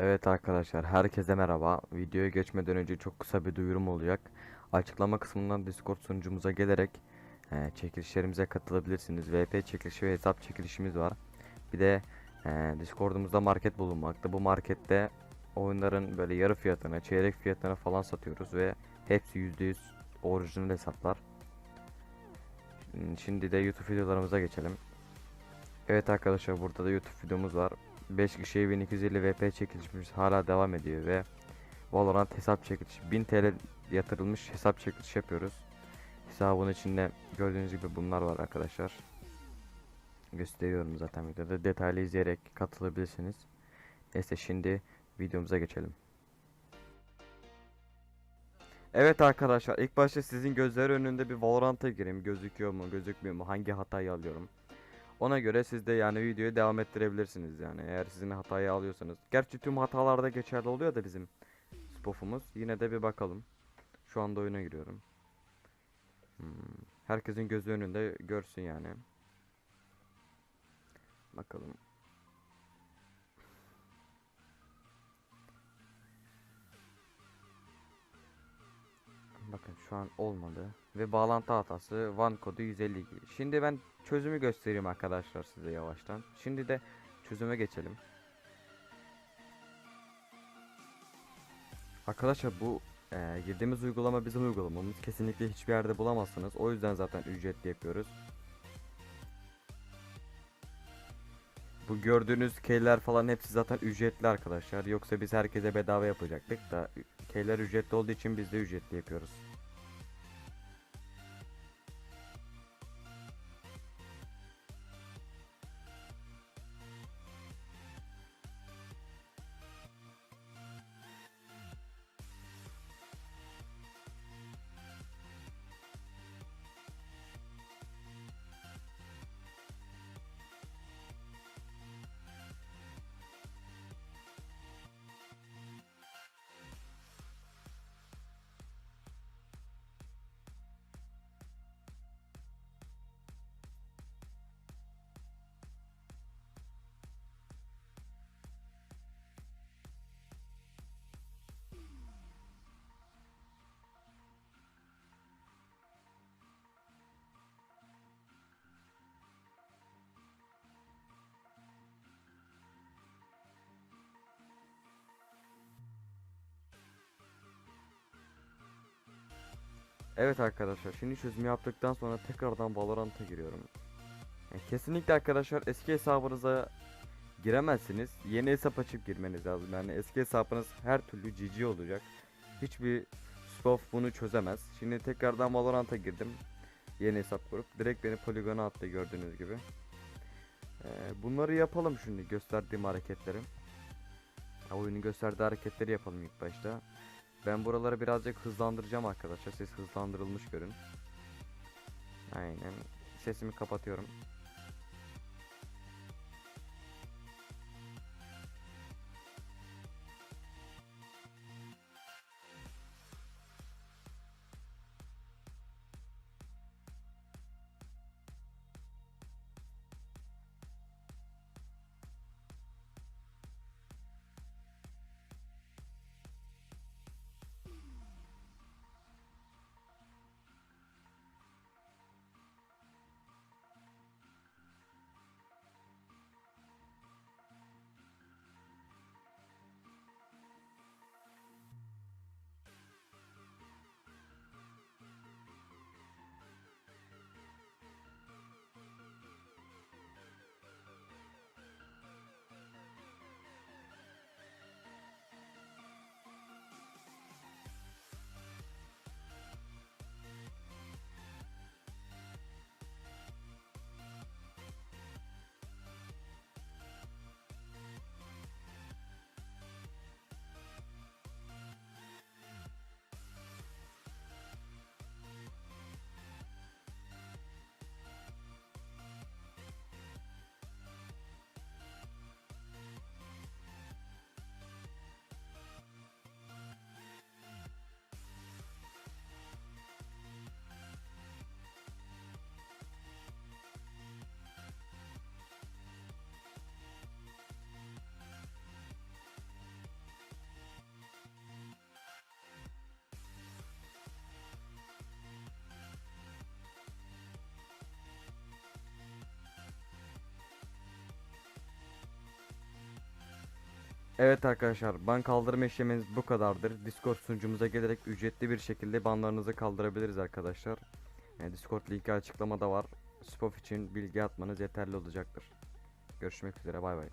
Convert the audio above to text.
Evet arkadaşlar herkese merhaba. Videoya geçmeden önce çok kısa bir duyurum olacak. Açıklama kısmından Discord sunucumuza gelerek e, çekilişlerimize katılabilirsiniz. VP çekilişi ve hesap çekilişimiz var. Bir de e, Discord'umuzda market bulunmakta. Bu markette oyunların böyle yarı fiyatına, çeyrek fiyatına falan satıyoruz ve hepsi %100 orijinal hesaplar. Şimdi de YouTube videolarımıza geçelim. Evet arkadaşlar burada da YouTube videomuz var. 5 kişiye 1250 VP çekilişimiz hala devam ediyor ve Valorant hesap çekilişi 1000 TL yatırılmış hesap çekilişi yapıyoruz. Hesabın içinde gördüğünüz gibi bunlar var arkadaşlar. Gösteriyorum zaten videoda. Detaylı izleyerek katılabilirsiniz. Neyse şimdi videomuza geçelim. Evet arkadaşlar ilk başta sizin gözler önünde bir Valorant'a gireyim. Gözüküyor mu gözükmüyor mu hangi hatayı alıyorum. Ona göre siz de yani videoyu devam ettirebilirsiniz yani eğer sizin hatayı alıyorsanız. Gerçi tüm hatalarda geçerli oluyor da bizim spofumuz. Yine de bir bakalım. Şu anda oyuna giriyorum. Hmm, Herkesin gözü önünde görsün yani. Bakalım. Şu an olmadı. Ve bağlantı hatası one kodu 152. Şimdi ben çözümü göstereyim arkadaşlar size yavaştan. Şimdi de çözüme geçelim. Arkadaşlar bu e, girdiğimiz uygulama bizim uygulamamız. Kesinlikle hiçbir yerde bulamazsınız. O yüzden zaten ücretli yapıyoruz. Bu gördüğünüz keyler falan hepsi zaten ücretli arkadaşlar. Yoksa biz herkese bedava yapacaktık da keyler ücretli olduğu için biz de ücretli yapıyoruz. Evet arkadaşlar şimdi çözümü yaptıktan sonra tekrardan Valorant'a giriyorum. Yani kesinlikle arkadaşlar eski hesabınıza giremezsiniz. Yeni hesap açıp girmeniz lazım. Yani eski hesabınız her türlü GG olacak. Hiçbir spof bunu çözemez. Şimdi tekrardan Valorant'a girdim. Yeni hesap kurup direkt beni poligona attı gördüğünüz gibi. Ee, bunları yapalım şimdi gösterdiğim hareketleri. Ha, Oyunun gösterdiği hareketleri yapalım ilk başta. Ben buraları birazcık hızlandıracağım arkadaşlar. Ses hızlandırılmış görün. Aynen. Sesimi kapatıyorum. Evet arkadaşlar ban kaldırma işlemimiz bu kadardır. Discord sunucumuza gelerek ücretli bir şekilde banlarınızı kaldırabiliriz arkadaşlar. Discord linki açıklamada var. Spof için bilgi atmanız yeterli olacaktır. Görüşmek üzere bay bay.